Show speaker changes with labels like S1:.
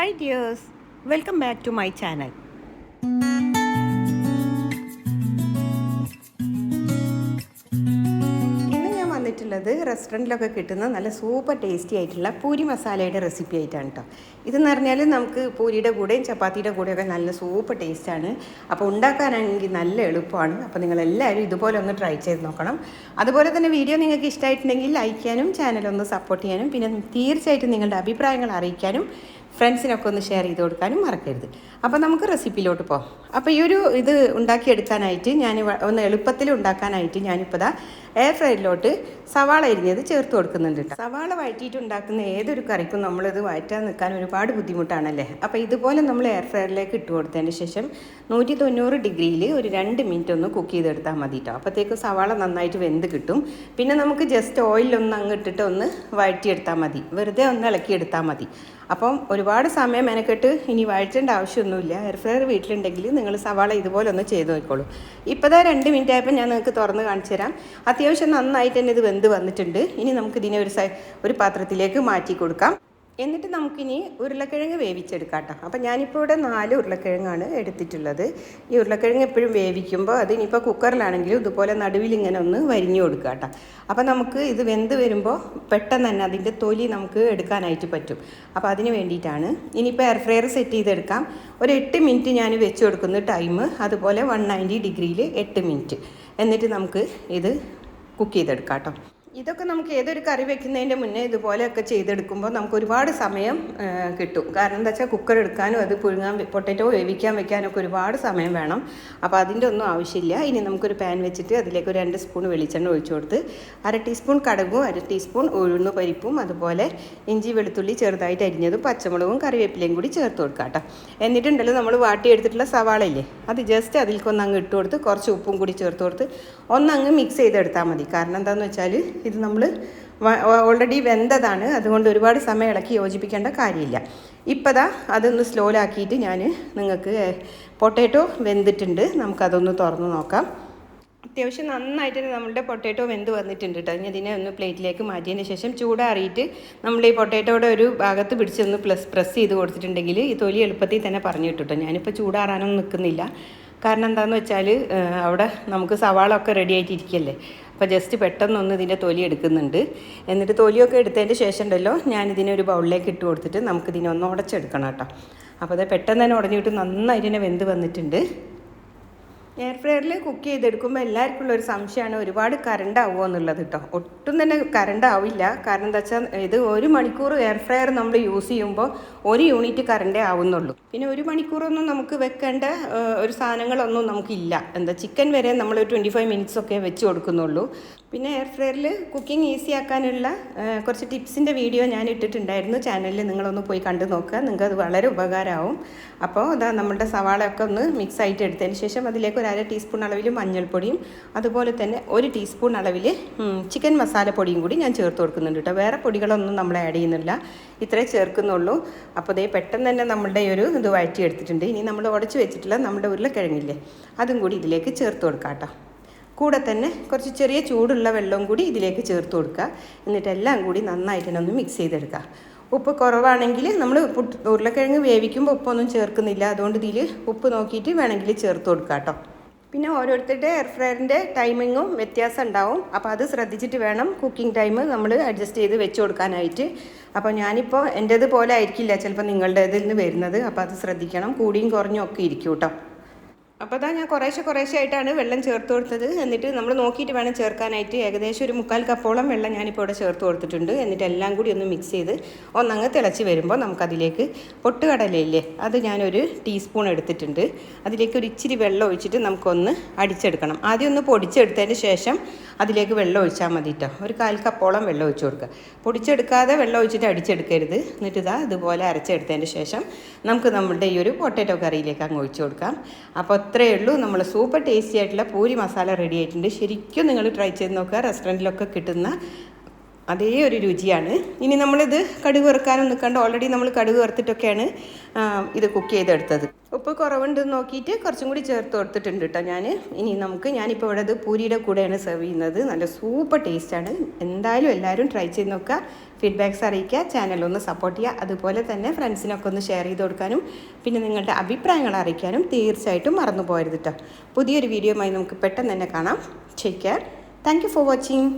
S1: Hi dears welcome back to my channel ഇന്ന് ഞാൻ വന്നിട്ടുള്ളത് റെസ്റ്റോറന്റിലൊക്കെ കിട്ടുന്ന നല്ല സൂപ്പർ ടേസ്റ്റി ആയിട്ടുള്ള പൂരി മസാലയുടെ റെസിപ്പി ആയിട്ടാണ് കേട്ടോ ഇതെന്ന് പറഞ്ഞാൽ നമുക്ക് പൂരിയുടെ കൂടെയും ചപ്പാത്തിയുടെ കൂടെയൊക്കെ നല്ല സൂപ്പർ ടേസ്റ്റാണ് അപ്പോൾ ഉണ്ടാക്കാനാണെങ്കിൽ നല്ല എളുപ്പമാണ്. അപ്പോൾ നിങ്ങളെല്ലാവരും ഇതുപോലെ ഒന്ന് ട്രൈ ചെയ്ത് നോക്കണം. അതുപോലെ തന്നെ വീഡിയോ നിങ്ങൾക്ക് ഇഷ്ടമായിട്ടുണ്ടെങ്കിൽ ലൈക്ക് ചെയ്യാനും ചാനൽ ഒന്ന് സപ്പോർട്ട് ചെയ്യാനും പിന്നെ തീർച്ചയായിട്ടും നിങ്ങളുടെ അഭിപ്രായങ്ങൾ അറിയിക്കാനും ഫ്രണ്ട്സിനൊക്കെ ഒന്ന് ഷെയർ ചെയ്ത് കൊടുക്കാനും മറക്കരുത്. അപ്പോൾ നമുക്ക് റെസിപ്പിയിലോട്ട് പോകാം അപ്പോൾ ഈ ഒരു ഇത് ഉണ്ടാക്കിയെടുക്കാനായിട്ട് ഞാൻ ഒന്ന് എളുപ്പത്തിൽ ഉണ്ടാക്കാനായിട്ട് ഞാനിപ്പോൾ ദാ എയർ ഫ്രൈഡിലോട്ട് സവാള അരിഞ്ഞത് ചേർത്ത് കൊടുക്കുന്നുണ്ട് കേട്ടോ സവാള വഴറ്റിയിട്ട് ഉണ്ടാക്കുന്ന ഏതൊരു കറിക്കും നമ്മളിത് വഴറ്റാൻ നിൽക്കാൻ ഒരുപാട് ബുദ്ധിമുട്ടാണല്ലേ? അപ്പോൾ ഇതുപോലെ നമ്മൾ എയർ ഫ്രൈഡിലേക്ക് ഇട്ട് കൊടുത്തതിന് ശേഷം നൂറ്റി തൊണ്ണൂറ് ഡിഗ്രിയിൽ ഒരു രണ്ട് മിനിറ്റ് ഒന്ന് കുക്ക് ചെയ്തെടുത്താൽ മതി കേട്ടോ അപ്പോഴത്തേക്കും സവാള നന്നായിട്ട് വെന്ത് കിട്ടും. പിന്നെ നമുക്ക് ജസ്റ്റ് ഓയിലൊന്ന് അങ്ങ് ഇട്ടിട്ട് ഒന്ന് വഴറ്റിയെടുത്താൽ മതി. വെറുതെ ഒന്ന് ഇളക്കിയെടുത്താൽ മതി. അപ്പം ഒരുപാട് സമയം മെനക്കെട്ട് ഇനി വഴറ്റേണ്ട ആവശ്യമൊന്നുമില്ല. എയർ ഫ്രയർ വീട്ടിലുണ്ടെങ്കിൽ നിങ്ങൾ സവാള ഇതുപോലെ ഒന്ന് ചെയ്ത് നോക്കിക്കോളൂ. ഇപ്പോൾ ദാ രണ്ട് മിനിറ്റ് ആയപ്പോൾ ഞാൻ നിങ്ങൾക്ക് തുറന്ന് കാണിച്ചു തരാം. അത്യാവശ്യം നന്നായിട്ട് തന്നെ ഇത് വെന്ത് വന്നിട്ടുണ്ട്. ഇനി നമുക്ക് ഇതിനെ ഒരു ഒരു പാത്രത്തിലേക്ക് മാറ്റി കൊടുക്കാം. എന്നിട്ട് നമുക്കിനി ഉരുളക്കിഴങ്ങ് വേവിച്ചെടുക്കാം കേട്ടോ അപ്പം ഞാനിപ്പോൾ ഇവിടെ നാല് ഉരുളക്കിഴങ്ങാണ് എടുത്തിട്ടുള്ളത്. ഈ ഉരുളക്കിഴങ്ങ് എപ്പോഴും വേവിക്കുമ്പോൾ അത് ഇനിയിപ്പോൾ കുക്കറിലാണെങ്കിലും ഇതുപോലെ നടുവിൽ ഇങ്ങനെ ഒന്ന് വരിഞ്ഞു കൊടുക്കുക കേട്ടോ അപ്പം നമുക്ക് ഇത് വെന്ത് വരുമ്പോൾ പെട്ടെന്ന് തന്നെ അതിന്റെ തൊലി നമുക്ക് എടുക്കാനായിട്ട് പറ്റും. അപ്പോൾ അതിന് വേണ്ടിയിട്ടാണ് ഇനിയിപ്പോൾ എയർ ഫ്രയർ സെറ്റ് ചെയ്തെടുക്കാം. ഒരു എട്ട് മിനിറ്റ് ഞാൻ വെച്ച് കൊടുക്കുന്ന ടൈം അതുപോലെ വൺ നയന്റി ഡിഗ്രിയിൽ എട്ട് മിനിറ്റ്. എന്നിട്ട് നമുക്ക് ഇത് കുക്ക് ചെയ്തെടുക്കാം കേട്ടോ ഇതൊക്കെ നമുക്ക് ഏതൊരു കറി വെക്കുന്നതിന്റെ മുന്നേ ഇതുപോലെയൊക്കെ ചെയ്തെടുക്കുമ്പോൾ നമുക്ക് ഒരുപാട് സമയം കിട്ടും. കാരണം എന്താ വെച്ചാൽ കുക്കർ എടുക്കാനും അത് പുഴുങ്ങാൻ പൊട്ടറ്റോ വേവിക്കാൻ വെക്കാനൊക്കെ ഒരുപാട് സമയം വേണം. അപ്പോൾ അതിന്റെ ഒന്നും ആവശ്യമില്ല. ഇനി നമുക്കൊരു പാൻ വെച്ചിട്ട് അതിലേക്ക് ഒരു രണ്ട് സ്പൂൺ വെളിച്ചെണ്ണ ഒഴിച്ചു കൊടുത്ത് അര ടീസ്പൂൺ കടുകും അര ടീസ്പൂൺ ഉഴുന്ന് പരിപ്പും അതുപോലെ ഇഞ്ചി വെളുത്തുള്ളി ചെറുതായിട്ട് അരിഞ്ഞതും പച്ചമുളകും കറിവേപ്പിലയും കൂടി ചേർത്ത് കൊടുക്കാം കേട്ടോ. എന്നിട്ടുണ്ടല്ലോ നമ്മൾ വാട്ടിയെടുത്തിട്ടുള്ള സവാള ഇല്ലേ അത് ജസ്റ്റ് അതിൽക്കൊന്ന് അങ്ങ് ഇട്ട് കൊടുത്ത് കുറച്ച് ഉപ്പും കൂടി ചേർത്ത് കൊടുത്ത് ഒന്നങ്ങ് മിക്സ് ചെയ്തെടുത്താൽ മതി. കാരണം എന്താണെന്ന് വെച്ചാൽ ഇത് നമ്മൾ ഓൾറെഡി വെന്തതാണ്. അതുകൊണ്ട് ഒരുപാട് സമയം ഇളക്കി യോജിപ്പിക്കേണ്ട കാര്യമില്ല. ഇപ്പോൾ ദാ അതൊന്ന് സ്ലോലാക്കിയിട്ട് ഞാൻ നിങ്ങൾക്ക് പൊട്ടാറ്റോ വെന്തിട്ടുണ്ട്. നമുക്കതൊന്ന് തുറന്ന് നോക്കാം. അത്യാവശ്യം നന്നായിട്ട് തന്നെ നമ്മളുടെ പൊട്ടാറ്റോ വെന്ത് വന്നിട്ടുണ്ട് കേട്ടോ ഇനി ഇതിനെ ഒന്ന് പ്ലേറ്റിലേക്ക് മാറ്റിയതിന് ശേഷം ചൂടാറിയിട്ട് നമ്മൾ ഈ പൊട്ടാറ്റോയുടെ ഒരു ഭാഗത്ത് പിടിച്ചൊന്ന് പ്ലസ് പ്രസ് ചെയ്ത് കൊടുത്തിട്ടുണ്ടെങ്കിൽ ഈ തൊലി എളുപ്പത്തിൽ തന്നെ പറഞ്ഞു കിട്ടും ഞാനിപ്പോൾ ചൂടാറാനൊന്നും നിൽക്കുന്നില്ല കാരണം എന്താണെന്ന് വെച്ചാൽ അവിടെ നമുക്ക് സവാള ഒക്കെ റെഡി ആയിട്ടിരിക്കല്ലേ? അപ്പോൾ ജസ്റ്റ് പെട്ടെന്നൊന്ന് ഇതിന്റെ തൊലി എടുക്കുന്നുണ്ട്. എന്നിട്ട് തൊലിയൊക്കെ എടുത്തതിന്റെ ശേഷം ഉണ്ടല്ലോ ഞാനിതിനെ ഒരു ബൗളിലേക്ക് ഇട്ട് കൊടുത്തിട്ട് നമുക്കിതിനെ ഒന്ന് ഉടച്ചെടുക്കണം കേട്ടോ. അപ്പോൾ അത് പെട്ടെന്ന് തന്നെ ഉടഞ്ഞിട്ട് നന്നായിട്ട് ഇതിനെ വെന്ത് വന്നിട്ടുണ്ട്. എയർ ഫ്രയറിൽ കുക്ക് ചെയ്തെടുക്കുമ്പോൾ എല്ലാവർക്കും ഉള്ള ഒരു സംശയമാണ് ഒരുപാട് കറണ്ട് ആവുമോ എന്നുള്ളത് കേട്ടോ ഒട്ടും തന്നെ കറണ്ട് ആവില്ല. കാരണം എന്താ വെച്ചാൽ ഇത് ഒരു മണിക്കൂർ എയർ ഫ്രയർ നമ്മൾ യൂസ് ചെയ്യുമ്പോൾ ഒരു യൂണിറ്റ് കറണ്ടേ ആവുന്നുള്ളൂ. പിന്നെ ഒരു മണിക്കൂറൊന്നും നമുക്ക് വെക്കേണ്ട ഒരു സാധനങ്ങളൊന്നും നമുക്കില്ല. എന്താ ചിക്കൻ വരെ നമ്മൾ ട്വന്റി ഫൈവ് മിനിറ്റ്സ് ഒക്കെ വെച്ച് കൊടുക്കുന്നുള്ളൂ. പിന്നെ എയർ ഫ്രയറിൽ കുക്കിംഗ് ഈസി ആക്കാനുള്ള കുറച്ച് ടിപ്സിന്റെ വീഡിയോ ഞാൻ ഇട്ടിട്ടുണ്ടായിരുന്നു. ചാനലിൽ നിങ്ങളൊന്ന് പോയി കണ്ടു നോക്കുക നിങ്ങൾക്ക് അത് വളരെ ഉപകാരമാവും. അപ്പോൾ അതാ നമ്മുടെ സവാളയൊക്കെ ഒന്ന് മിക്സ് ആയിട്ട് എടുത്തതിന് ശേഷം അതിലേക്ക് ഒരു അര ടീസ്പൂൺ അളവിൽ മഞ്ഞൾപ്പൊടിയും അതുപോലെ തന്നെ ഒരു ടീസ്പൂൺ അളവിൽ ചിക്കൻ മസാലപ്പൊടിയും കൂടി ഞാൻ ചേർത്ത് കൊടുക്കുന്നുണ്ട് കേട്ടോ. വേറെ പൊടികളൊന്നും നമ്മൾ ആഡ് ചെയ്യുന്നില്ല. ഇത്രേ ചേർക്കുന്നുള്ളൂ. അപ്പോൾ ദേ പെട്ടെന്ന് തന്നെ നമ്മളുടെ ഒരു ഇത് വഴറ്റി എടുത്തിട്ടുണ്ട് ഇനി നമ്മൾ ഉടച്ച് വെച്ചിട്ടുള്ള നമ്മുടെ ഉരുളക്കിഴങ്ങില്ലേ അതും കൂടി ഇതിലേക്ക് ചേർത്ത് കൊടുക്കാം കേട്ടോ. കൂടെ തന്നെ കുറച്ച് ചെറിയ ചൂടുള്ള വെള്ളവും കൂടി ഇതിലേക്ക് ചേർത്ത് കൊടുക്കുക. എന്നിട്ട് എല്ലാം കൂടി നന്നായിട്ട് തന്നെ ഒന്ന് മിക്സ് ചെയ്തെടുക്കുക. ഉപ്പ് കുറവാണെങ്കിൽ നമ്മൾ ഉരുളക്കിഴങ്ങ് വേവിക്കുമ്പോൾ ഉപ്പൊന്നും ചേർക്കുന്നില്ല. അതുകൊണ്ട് ഇതിൽ ഉപ്പ് നോക്കിയിട്ട് വേണമെങ്കിൽ ചേർത്ത് കൊടുക്കുക കേട്ടോ. പിന്നെ ഓരോരുത്തരുടെ എയർ ഫ്രയറിന്റെ ടൈമിങ്ങും വ്യത്യാസം ഉണ്ടാവും. അപ്പോൾ അത് ശ്രദ്ധിച്ചിട്ട് വേണം കുക്കിംഗ് ടൈം നമ്മൾ അഡ്ജസ്റ്റ് ചെയ്ത് വെച്ച് കൊടുക്കാനായിട്ട്. അപ്പോൾ ഞാനിപ്പോൾ എന്റേത് പോലെ ആയിരിക്കില്ല ചിലപ്പോൾ നിങ്ങളുടേതിൽ നിന്ന് വരുന്നത്. അപ്പോൾ അത് ശ്രദ്ധിക്കണം. കൂടിയും കുറഞ്ഞും ഒക്കെ ഇരിക്കും കേട്ടോ. അപ്പോൾ അതാ ഞാൻ കുറേശ്ശെ കുറേശ്ശെ ആയിട്ടാണ് വെള്ളം ചേർത്ത് കൊടുത്തത്. എന്നിട്ട് നമ്മൾ നോക്കിയിട്ട് വേണം ചേർക്കാനായിട്ട്. ഏകദേശം ഒരു മുക്കാൽ കപ്പോളം വെള്ളം ഞാനിപ്പോൾ ഇവിടെ ചേർത്ത് കൊടുത്തിട്ടുണ്ട്. എന്നിട്ട് എല്ലാം കൂടി ഒന്ന് മിക്സ് ചെയ്ത് ഒന്നങ്ങ് തിളച്ച് വരുമ്പോൾ നമുക്കതിലേക്ക് പൊട്ടുകടലയില്ലേ അത് ഞാനൊരു ടീസ്പൂൺ എടുത്തിട്ടുണ്ട്. അതിലേക്ക് ഒരു ഇച്ചിരി വെള്ളം ഒഴിച്ചിട്ട് നമുക്കൊന്ന് അടിച്ചെടുക്കണം. ആദ്യം ഒന്ന് പൊടിച്ചെടുത്തതിന് ശേഷം അതിലേക്ക് വെള്ളം ഒഴിച്ചാൽ മതി കേട്ടോ ഒരു കാൽ കപ്പോളം വെള്ളം ഒഴിച്ചു കൊടുക്കുക പൊടിച്ചെടുക്കാതെ വെള്ളം ഒഴിച്ചിട്ട് അടിച്ചെടുക്കരുത്. എന്നിട്ട് ഇതാ ഇതുപോലെ അരച്ചെടുത്തതിന് ശേഷം നമുക്ക് നമ്മുടെ ഈ ഒരു പൊട്ടറ്റോ കറിയിലേക്ക് അങ്ങ് ഒഴിച്ചു കൊടുക്കാം. അപ്പോൾ അത്രയേ ഉള്ളൂ. നമ്മൾ സൂപ്പർ ടേസ്റ്റി ആയിട്ടുള്ള പൂരി മസാല റെഡി ആയിട്ടുണ്ട്. ശരിക്കും നിങ്ങൾ ട്രൈ ചെയ്ത് നോക്കുക. റെസ്റ്റോറന്റിലൊക്കെ കിട്ടുന്ന അതേ ഒരു രുചിയാണ്. ഇനി നമ്മളിത് കടുക് വറുക്കാനും നിൽക്കാണ്ട് ഓൾറെഡി നമ്മൾ കടുക് വറുത്തിട്ടൊക്കെയാണ് ഇത് കുക്ക് ചെയ്തെടുത്തത്. ഉപ്പ് കുറവുണ്ടെന്ന് നോക്കിയിട്ട് കുറച്ചും കൂടി ചേർത്ത് കൊടുത്തിട്ടുണ്ട് കേട്ടോ ഞാൻ ഇനി നമുക്ക് ഞാനിപ്പോൾ ഇവിടെ ഇത് പൂരിയുടെ കൂടെയാണ് സെർവ് ചെയ്യുന്നത്. നല്ല സൂപ്പർ ടേസ്റ്റാണ് എന്തായാലും എല്ലാവരും ട്രൈ ചെയ്ത് നോക്കുക. ഫീഡ്ബാക്ക്സ് അറിയിക്കുക. ചാനലൊന്ന് സപ്പോർട്ട് ചെയ്യുക. അതുപോലെ തന്നെ ഫ്രണ്ട്സിനൊക്കെ ഒന്ന് ഷെയർ ചെയ്ത് കൊടുക്കാനും പിന്നെ നിങ്ങളുടെ അഭിപ്രായങ്ങൾ അറിയിക്കാനും തീർച്ചയായിട്ടും മറന്നു പോകരുത് കേട്ടോ പുതിയൊരു വീഡിയോയുമായി നമുക്ക് പെട്ടെന്ന് തന്നെ കാണാം. Take care thank for watching